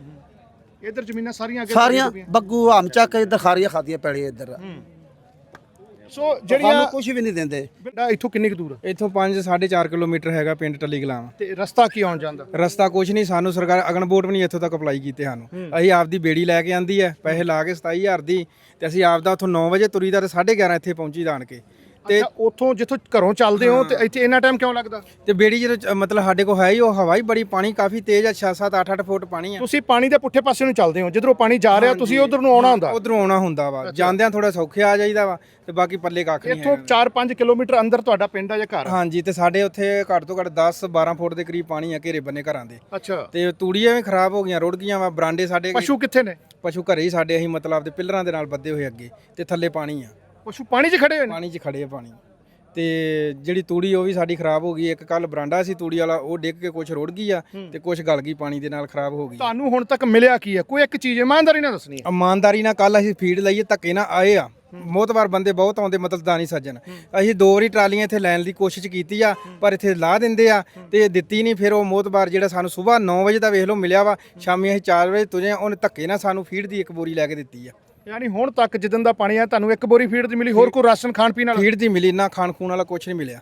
ਇਧਰ ਜ਼ਮੀਨਾਂ ਸਾਰੀਆਂ ਅੱਗੇ ਸਾਰੀਆਂ। ਬੱਗੂ ਹਮਚੱਕ ਇੱਧਰ ਖਾਰੀਆਂ ਖਾਦੀਆਂ ਪੈਲੀਆਂ ਇੱਧਰ। ਸੋ ਸਾਨੂੰ ਜਿਹੜੀਆਂ ਕੁਝ ਵੀ ਨਹੀਂ ਦਿੰਦੇ। ਬੇਟਾ ਇੱਥੋਂ ਕਿੰਨੀ ਕੁ ਦੂਰ ਆ? ਇੱਥੋਂ 5 4.5 ਕਿਲੋਮੀਟਰ ਹੈਗਾ ਪਿੰਡ ਟੱਲੀ ਗਲਾਮ। ਤੇ ਰਸਤਾ ਕੀ ਆਉਣ ਜਾਂਦਾ? ਰਸਤਾ ਕੁਛ ਨਹੀਂ ਸਾਨੂੰ ਸਰਕਾਰ ਅਗਨ ਵੋਟ ਵੀ ਨਹੀਂ ਇੱਥੋਂ ਤੱਕ ਅਪਲਾਈ ਕੀਤੇ ਸਾਨੂੰ। ਅਸੀਂ ਆਪਦੀ ਬੇੜੀ ਲੈ ਕੇ ਆਂਦੀ ਹੈ ਪੈਸੇ ਲਾ ਕੇ 27000 ਦੀ ਤੇ ਅਸੀਂ ਆਪਦਾ ਉੱਥੋਂ 9 ਵਜੇ ਤੁਰੀਦਾ ਤੇ 11:30 ਇੱਥੇ ਪਹੁੰਚੀ ਜਾਣ ਕੇ। ਤੇ ਉੱਥੋਂ ਜਿੱਥੋਂ ਘਰੋਂ ਚੱਲਦੇ ਹੋ ਤੇ ਇੱਥੇ ਇੰਨਾ ਟਾਈਮ ਕਿਉਂ ਲੱਗਦਾ? ਤੇ ਬੇੜੀ ਜਦੋਂ ਚ- ਮਤਲਬ ਸਾਡੇ ਕੋਲ ਹੈ ਹੀ ਉਹ ਹਵਾ ਹੀ ਬੜੀ ਪਾਣੀ ਕਾਫੀ ਤੇਜ਼ ਆ 6-7 8-8 ਫੁੱਟ ਪਾਣੀ ਆ। ਤੁਸੀਂ ਪਾਣੀ ਦੇ ਪੁੱਠੇ ਪਾਸੇ ਨੂੰ ਚੱਲਦੇ ਹੋ ਜਿੱਧਰੋਂ ਪਾਣੀ ਜਾ ਰਿਹਾ ਤੁਸੀਂ ਉਧਰ ਨੂੰ ਆਉਣਾ ਹੁੰਦਾ। ਉਧਰੋਂ ਆਉਣਾ ਹੁੰਦਾ ਵਾ। ਜਾਂਦਿਆਂ ਥੋੜਾ ਸੌਖੇ ਆ ਜਾਈਦਾ ਵਾ ਤੇ ਬਾਕੀ ਪੱਲੇ ਕੱਖ ਨਹੀਂ ਇੱਥੋਂ 4-5 ਕਿਲੋਮੀਟਰ ਅੰਦਰ ਤੁਹਾਡਾ ਪਿੰਡ ਆ ਜਾਂ ਘਰ? ਆ? ਹਾਂਜੀ ਤੇ ਸਾਡੇ ਉੱਥੇ ਘੱਟ ਤੋਂ ਘੱਟ 10-12 ਫੁੱਟ ਦੇ ਕਰੀਬ ਪਾਣੀ ਆ ਘੇਰੇ ਬੰਨੇ ਘਰਾਂ ਦੇ। ਅੱਛਾ। ਤੇ ਤੂੜੀਆਂ ਵੀ ਖਰਾਬ ਹੋ ਗਈਆਂ ਰੁੜ ਗਈਆਂ ਵਾ ਬਰਾਂਡੇ ਸਾਡੇ ਪਸ਼ੂ ਕਿੱਥੇ ਨੇ? ਪਸ਼ੂ ਘਰੇ ਹੀ ਸਾਡੇ ਅਸੀਂ ਮਤਲਬ ਆਪਦੇ ਪਿੱਲਰਾਂ ਦੇ ਨਾਲ ਬੱਧੇ ਹੋਏ ਅੱਗੇ ਤੇ ਥੱਲੇ ਪਾਣੀ ਆ। ਪਸ਼ੂ ਪਾਣੀ 'ਚ ਖੜੇ ਹੋਏ ਨੇ? ਪਾਣੀ 'ਚ ਖੜੇ ਆ ਪਾਣੀ। ਤੇ ਜਿਹੜੀ ਤੂੜੀ ਉਹ ਵੀ ਸਾਡੀ ਖਰਾਬ ਹੋ ਗਈ। ਇੱਕ ਕੱਲ ਬਰਾਂਡਾ ਸੀ ਤੂੜੀ ਵਾਲਾ ਉਹ ਡਿੱਗ ਕੇ ਕੁਝ ਰੁੜ ਗਈ ਆ ਤੇ ਕੁਝ ਗਲ ਗਈ ਪਾਣੀ ਦੇ ਨਾਲ ਖਰਾਬ ਹੋ ਗਈ। ਤੁਹਾਨੂੰ ਹੁਣ ਤੱਕ ਮਿਲਿਆ ਕੀ ਹੈ ਕੋਈ ਇੱਕ ਚੀਜ਼ ਇਮਾਨਦਾਰੀ ਨਾਲ ਦੱਸਣੀ ਹੈ ਇਮਾਨਦਾਰੀ ਨਾਲ ਕੱਲ ਅਸੀਂ ਫੀਡ ਲਈਏ ਧੱਕੇ ਨਾਲ ਆਏ ਆ। ਮੋਤਵਾਰ ਬੰਦੇ ਬਹੁਤ ਆਉਂਦੇ ਮਤਲਬ ਦਾਨੀ ਸੱਜਣ। ਅਸੀਂ ਦੋ ਵਾਰੀ ਟਰਾਲੀਆਂ ਇੱਥੇ ਲੈਣ ਦੀ ਕੋਸ਼ਿਸ਼ ਕੀਤੀ ਆ ਪਰ ਇੱਥੇ ਲਾ ਦਿੰਦੇ ਆ ਤੇ ਦਿੱਤੀ ਨਹੀਂ। ਫਿਰ ਉਹ ਮੋਤਬਾਰ ਜਿਹੜਾ ਸਾਨੂੰ ਸਵੇਰ 9 ਵਜੇ ਦਾ ਵੇਖ ਲਓ ਮਿਲਿਆ ਵਾ। ਸ਼ਾਮੀ ਅਸੀਂ 4 ਵਜੇ ਤੁਜੇ ਉਹਨੇ ਧੱਕੇ ਨਾਲ ਸਾਨੂੰ ਫੀਡ ਦੀ ਇੱਕ ਬੋਰੀ ਲੈ ਕੇ ਦਿੱਤੀ ਆ। ਯਾਨੀ ਹੁਣ ਤੱਕ ਜਿੱਦਨ ਦਾ ਪਾਣੀ ਆ ਤੁਹਾਨੂੰ ਇੱਕ ਬੋਰੀ ਫੀਡ ਦੀ ਮਿਲੀ ਹੋਰ ਕੋਈ ਰਾਸ਼ਨ ਖਾਣ ਪੀਣ ਵਾਲਾ? ਫੀਡ ਦੀ ਮਿਲੀ ਨਾ ਖਾਣ ਖੂਨ ਵਾਲਾ ਕੁਝ ਨਹੀਂ ਮਿਲਿਆ।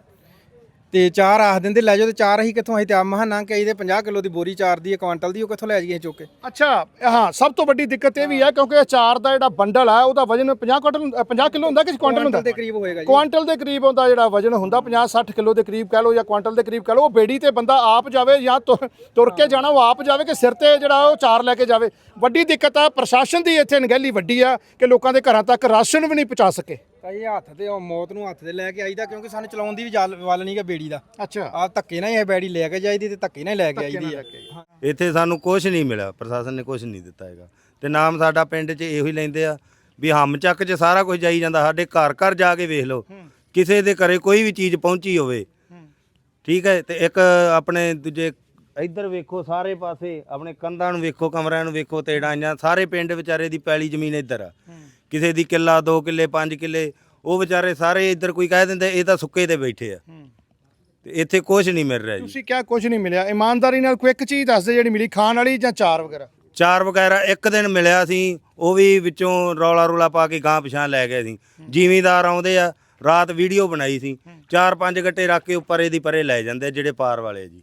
ਤੇ ਚਾਰ ਆਖ ਦਿੰਦੇ ਲੈ ਜਾਓ ਤੇ ਚਾਰ ਅਸੀਂ ਕਿੱਥੋਂ ਅਸੀਂ ਤੇ ਆ ਮਹਾਂ ਨਾ ਕਹੀ ਦੇ 50 ਕਿਲੋ ਦੀ ਬੋਰੀ ਚਾਰ ਦੀ ਹੈ ਕੁਆਂਟਲ ਦੀ ਉਹ ਕਿੱਥੋਂ ਲੈ ਜਾਈਏ ਚੁੱਕ ਕੇ? ਅੱਛਾ ਹਾਂ ਸਭ ਤੋਂ ਵੱਡੀ ਦਿੱਕਤ ਇਹ ਵੀ ਹੈ ਕਿਉਂਕਿ ਅਚਾਰ ਦਾ ਜਿਹੜਾ ਬੰਡਲ ਆ ਉਹਦਾ ਵਜਨ 50 ਕੁਇੰਟਲ 50 ਕਿਲੋ ਹੁੰਦਾ ਕਿ ਕੁਆਂਟਲ ਹੁੰਦਾ? ਦੇ ਕਰੀਬ ਹੋਏਗਾ ਜੀ। ਕੁਆਂਟਲ ਦੇ ਕਰੀਬ ਹੁੰਦਾ ਜਿਹੜਾ ਵਜਨ ਹੁੰਦਾ 50 60 ਕਿਲੋ ਦੇ ਕਰੀਬ ਕਹਿ ਲਓ ਜਾਂ ਕੁਆਂਟਲ ਦੇ ਕਰੀਬ ਕਹਿ ਲਓ ਉਹ ਬੇੜੀ ਤੇ ਬੰਦਾ ਆਪ ਜਾਵੇ ਜਾਂ ਤੁਰ ਤੁਰ ਕੇ ਜਾਣਾ ਉਹ ਆਪ ਜਾਵੇ ਕਿ ਸਿਰ ਤੇ ਜਿਹੜਾ ਉਹ ਚਾਰ ਲੈ ਕੇ ਜਾਵੇ। ਵੱਡੀ ਦਿੱਕਤ ਆ ਪ੍ਰਸ਼ਾਸਨ ਦੀ ਇੱਥੇ ਨਗਹਿਲੀ ਵੱਡੀ ਆ ਕਿ ਲੋਕਾਂ ਦੇ ਘਰਾਂ ਤੱਕ ਰਾਸ਼ਨ ਵੀ ਨਹੀਂ ਪਹੁੰਚਾ ਸਕੇ। ਕਈ ਹੱਥ ਤੇ ਉਹ ਮੌਤ ਨੂੰ ਹੱਥ ਤੇ ਲੈ ਕੇ ਆਈਦਾ ਕਿਉਂਕਿ ਸਾਨੂੰ ਚਲਾਉਣ ਦੀ ਵੀ ਜਲ- ਵੱਲ ਨਹੀਂਗਾ ਬੇੜੀ ਦਾ। ਅੱਛਾ। ਆ ਧੱਕੇ ਨਾਲ ਹੀ ਇਹ ਬੈੜੀ ਲੈ ਕੇ ਜਾਈਦੀ ਤੇ ਧੱਕੇ ਨਾਲ ਹੀ ਲੈ ਕੇ ਆਈਦੀ ਆ। ਇੱਥੇ ਸਾਨੂੰ ਕੁਝ ਨਹੀਂ ਮਿਲਿਆ ਪ੍ਰਸ਼ਾਸਨ ਨੇ ਕੁਝ ਨਹੀਂ ਦਿੱਤਾ ਹੈਗਾ। ਤੇ ਨਾਮ ਸਾਡਾ ਪਿੰਡ 'ਚ ਇਹੋ ਹੀ ਲੈਂਦੇ ਆ ਵੀ ਹਮ ਚੱਕ 'ਚ ਸਾਰਾ ਕੁਝ ਜਾਈ ਜਾਂਦਾ ਸਾਡੇ ਘਰ ਘਰ ਜਾ ਕੇ ਵੇਖ ਲਓ। ਕਿਸੇ ਦੇ ਘਰੇ ਕੋਈ ਵੀ ਚੀਜ਼ ਪਹੁੰਚੀ ਹੋਵੇ। ਠੀਕ ਹੈ ਤੇ ਇੱਕ ਆਪਣੇ ਦੂਜੇ ਇੱਧਰ ਵੇਖੋ ਸਾਰੇ ਪਾਸੇ ਆਪਣੇ ਕੰਧਾਂ ਨੂੰ ਵੇਖੋ ਕਮਰਿਆਂ ਨੂੰ ਵੇਖੋ ਤੇੜਾਂ ਸਾਰੇ ਪਿੰਡ ਵਿਚਾਰੇ ਦੀ ਪੈਲੀ ਜ਼ਮੀਨ ਇੱਧਰ ਆ। ਕਿਸੇ ਦੀ ਕਿੱਲਾ 2 ਕਿੱਲੇ 5 ਕਿੱਲੇ ਉਹ ਵਿਚਾਰੇ ਸਾਰੇ ਇੱਧਰ ਕੋਈ ਕਹਿ ਦਿੰਦੇ ਇਹ ਤਾਂ ਸੁੱਕੇ ਤੇ ਬੈਠੇ ਆ। ਤੇ ਇੱਥੇ ਕੁਝ ਨਹੀਂ ਮਿਲ ਰਿਹਾ ਜੀ। ਤੁਸੀਂ ਕਿਹਾ ਕੁਝ ਨਹੀਂ ਮਿਲਿਆ। ਇਮਾਨਦਾਰੀ ਨਾਲ ਕੋਈ ਇੱਕ ਚੀਜ਼ ਦੱਸ ਦੇ ਜਿਹੜੀ ਮਿਲੀ ਖਾਣ ਵਾਲੀ ਜਾਂ ਚਾਰ ਵਗੈਰਾ? ਚਾਰ ਵਗੈਰਾ ਇੱਕ ਦਿਨ ਮਿਲਿਆ ਸੀ ਉਹ ਵੀ ਵਿੱਚੋਂ ਰੌਲਾ ਰੌਲਾ ਪਾ ਕੇ ਗਾਂ ਪਛਾਣ ਲੈ ਗਏ ਸੀ। ਜ਼ਿਮੀਂਦਾਰ ਆਉਂਦੇ ਆ ਰਾਤ ਵੀਡੀਓ ਬਣਾਈ ਸੀ। ਚਾਰ ਪੰਜ ਗੱਟੇ ਰੱਖ ਕੇ ਉੱਪਰ ਇਹਦੀ ਪਰੇ ਲੈ ਜਾਂਦੇ ਆ ਜਿਹੜੇ ਪਾਰ ਵਾਲੇ ਜੀ।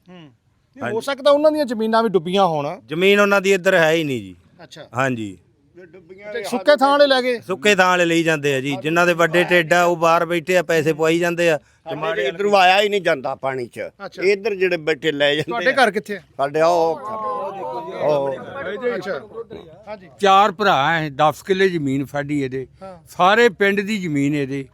ਹੋ ਸਕਦਾ ਉਹਨਾਂ ਦੀਆਂ ਜ਼ਮੀਨਾਂ ਵੀ ਡੁੱਬੀਆਂ ਹੋਣ। ਜ਼ਮੀਨ ਉਹਨਾਂ ਦੀ ਇੱਧਰ ਹੈ ਹੀ ਨਹੀਂ ਜੀ। ਅੱਛਾ। ਹਾਂਜੀ। ਤੇ ਸੁੱਕੇ ਥਾਂ ਵਾਲੇ ਲੈ ਗਏ? ਸੁੱਕੇ ਥਾਂ ਵਾਲੇ ਲਈ ਜਾਂਦੇ ਆ ਜੀ। ਜਿਨ੍ਹਾਂ ਦੇ ਵੱਡੇ ਢਿੱਡ ਆ ਉਹ ਬਾਹਰ ਬੈਠੇ ਆ ਪੈਸੇ ਪਵਾਈ ਜਾਂਦੇ ਆ। ਤੇ ਮਾੜੇ ਇਧਰੋਂ ਆਇਆ ਹੀ ਨਹੀਂ ਜਾਂਦਾ ਪਾਣੀ 'ਚ। ਅੱਛਾ। ਇਧਰ ਜਿਹੜੇ ਬੈਠੇ ਲੈ ਜਾਂਦੇ ਤੁਹਾਡੇ। ਘਰ ਕਿੱਥੇ ਹੈ ਸਾਡੇ ਉਹ ਉਹ ਅੱਛਾ। ਹਾਂਜੀ। ਚਾਰ ਭਰਾ ਐ 10 ਕਿੱਲੇ ਜ਼ਮੀਨ ਸਾਡੀ ਇਹਦੇ। ਸਾਰੇ ਪਿੰਡ ਦੀ ਜ਼ਮੀਨ ਇਹਦੇ।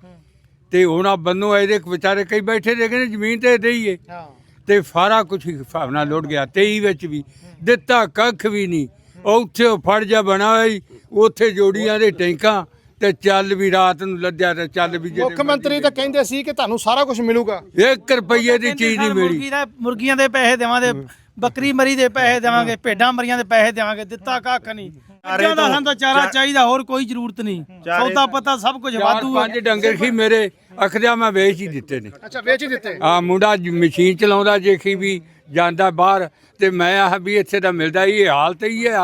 ਤੇ ਹੁਣ ਆ ਬੰਨੋ ਇਹਦੇ ਵਿਚਾਰੇ ਕਈ ਬੈਠੇ ਦੇ ਕਹਿੰਦੇ ਜ਼ਮੀਨ ਤੇ ਇਹਦੇ ਹੀ ਏ। ਹਾਂ। ਤੇ ਸਾਰਾ ਕੁਝ ਹਿਸਾਬ ਨਾਲ ਲੁੱਟ ਗਿਆ 23 ਵਿੱਚ ਵੀ। ਦਿੱਤਾ ਕੱਖ ਵੀ ਨਹੀਂ। ਉੱਥੇ ਉਹ ਫੜ ਜਾ ਬਣਾ ਹੋਈ ਉੱਥੇ ਜੋੜੀਆਂ ਦੇ ਟੈਂਕਾਂ ਤੇ ਚੱਲ ਵੀ ਰਾਤ ਨੂੰ ਲੱਦਿਆ ਤੇ ਚੱਲ ਵੀ ਮੁੱਖ ਮੰਤਰੀ ਤਾਂ ਕਹਿੰਦੇ ਸੀ ਕਿ ਤੁਹਾਨੂੰ ਸਾਰਾ ਕੁਝ ਮਿਲੂਗਾ। 1 ਰੁਪਏ ਦੀ ਚੀਜ਼ ਨਹੀਂ ਮਿਲੀ। ਮੁਰਗੀ ਦਾ ਮੁਰਗੀਆਂ ਦੇ ਪੈਸੇ ਦੇਵਾਂਗੇ ਬੱਕਰੀ ਮਰੀ ਦੇ ਪੈਸੇ ਦੇਵਾਂਗੇ ਭੇਡਾਂ ਮਰੀਆਂ ਦੇ ਪੈਸੇ ਦੇਵਾਂਗੇ ਦਿੱਤਾ ਕੱਖ ਨਹੀਂ। ਅੱਜਾਂ ਦਾ ਸਾਨੂੰ ਤਾਂ ਚਾਰਾ ਚਾਹੀਦਾ ਹੋਰ ਕੋਈ ਜ਼ਰੂਰਤ ਨਹੀਂ। ਸੌਦਾ ਪਤਾ ਸਭ ਕੁਝ ਚਾਰ ਵਾਧੂ ਆ। ਪੰਜ ਡੰਗਰ ਸੀ ਮੇਰੇ ਅਖਰਿਆ ਮੈਂ ਵੇਚ ਹੀ ਦਿੱਤੇ ਨੇ। ਅੱਛਾ ਵੇਚ ਹੀ ਦਿੱਤੇ। ਆ ਮੁੰਡਾ ਜ- ਮਸ਼ੀਨ ਚਲਾਉਂਦਾ ਜੇ ਕੀ ਵੀ ਜਾਂਦਾ ਬਾਹਰ ਤੇ ਮੈਂ ਆਹ ਵੀ ਇੱਥੇ ਤਾਂ ਮਿਲਦਾ ਹੀ ਇਹ ਹਾਲਤ ਹੀ ਹੈ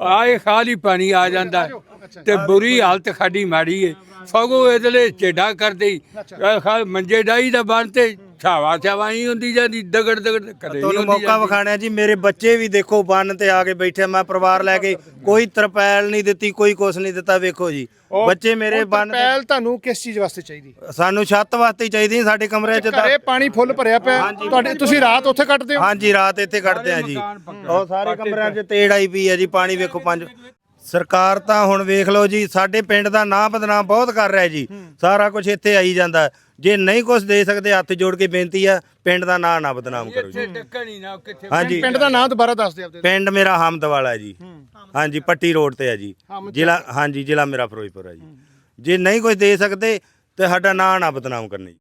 ਆਏ ਖਾਲੀ ਪਾਣੀ ਆ ਜਾਂਦਾ। ਤੇ ਬੁਰੀ ਹਾਲਤ ਸਾਡੀ ਮਾੜੀ ਏ। ਸਗੋਂ ਇਹਦੇ ਚੇਡਾ ਕਰਦੇ ਹੀ ਆਹ ਖਾ- ਮੰਜੇ ਡਾਈ ਦਾ ਬਣ ਤੇ ਛਾਵਾ ਛਾਵਾ ਹੀ ਹੁੰਦੀ ਜਾਂਦੀ ਦਗੜ ਦਗੜ ਕਦੇ ਨਹੀਂ ਤੁਹਾਨੂੰ ਹੁੰਦੀ ਮੌਕਾ ਜਾਂਦੀ। ਵਿਖਾਣਿਆ ਜੀ ਮੇਰੇ ਬੱਚੇ ਵੀ ਦੇਖੋ ਬੰਨ ਤੇ ਆ ਕੇ ਬੈਠੇ ਮੈਂ ਪਰਿਵਾਰ ਲੈ ਕੇ ਕੋਈ ਤਰਪੈਲ ਨਹੀਂ ਦਿੱਤੀ ਕੋਈ ਕੁਛ ਨਹੀਂ ਦਿੱਤਾ ਵੇਖੋ ਜੀ। ਬੱਚੇ ਮੇਰੇ ਬੰਨ ਤੇ- ਪਹਿਲ ਤੁਹਾਨੂੰ ਕਿਸ ਚੀਜ਼ ਵਾਸਤੇ ਚਾਹੀਦੀ? ਸਾਨੂੰ ਛੱਤ ਵਾਸਤੇ ਹੀ ਚਾਹੀਦੀ ਸਾਡੇ ਕਮਰੇ 'ਚ ਤਾਂ ਘਰੇ ਪਾਣੀ ਫੁੱਲ ਭਰਿਆ ਪਿਆ ਤੁਹਾਡੇ ਤੁਸੀਂ ਰਾਤ ਉੱਥੇ ਕੱਟਦੇ ਹੋ? ਹਾਂਜੀ ਰਾਤ ਇੱਥੇ ਕੱਢਦੇ ਆ ਜੀ। ਉਹ ਸਾਰੇ ਕਮਰਿਆਂ 'ਚ ਤੇੜ ਆਈ ਪਈ ਹੈ ਜੀ ਪਾਣੀ ਵੇਖੋ ਪੰਜ ਸਰਕਾਰ ਤਾਂ ਹੁਣ ਵੇਖ ਲਓ ਜੀ ਸਾਡੇ ਪਿੰਡ ਦਾ ਨਾਂ ਬਦਨਾਮ ਬਹੁਤ ਕਰ ਰਿਹਾ ਜੀ। ਸਾਰਾ ਕੁਝ ਇੱਥੇ ਆਈ ਜਾਂਦਾ। ਜੇ ਨਹੀਂ ਕੁਝ ਦੇ ਸਕਦੇ ਹੱਥ ਜੋੜ ਕੇ ਬੇਨਤੀ ਆ ਪਿੰਡ ਦਾ ਨਾਂ ਨਾ ਬਦਨਾਮ ਕਰੋ ਜੀ। ਇੱਥੇ ਟੱਕਣ ਹੀ ਨਾ ਕਿੱਥੇ ਹਾਂਜੀ। ਪਿੰਡ ਦਾ ਨਾਮ ਦੁਬਾਰਾ ਦੱਸ ਦਿਓ ਆਪਦੇ ਪਿੰਡ ਮੇਰਾ ਹਮਦਵਾਲਾ ਹੈ। ਜੀ ਹਾਂਜੀ ਪੱਟੀ ਰੋਡ ਤੇ ਹੈ ਜੀ। ਜ਼ਿਲ੍ਹਾ ਹਾਂਜੀ ਜ਼ਿਲ੍ਹਾ ਮੇਰਾ ਫਿਰੋਜ਼ਪੁਰ ਹੈ ਜੀ। ਜੇ ਨਹੀਂ ਕੁਝ ਦੇ ਸਕਦੇ ਤੇ ਸਾਡਾ ਨਾਂ ਨਾ ਬਦਨਾਮ ਕਰਨੀ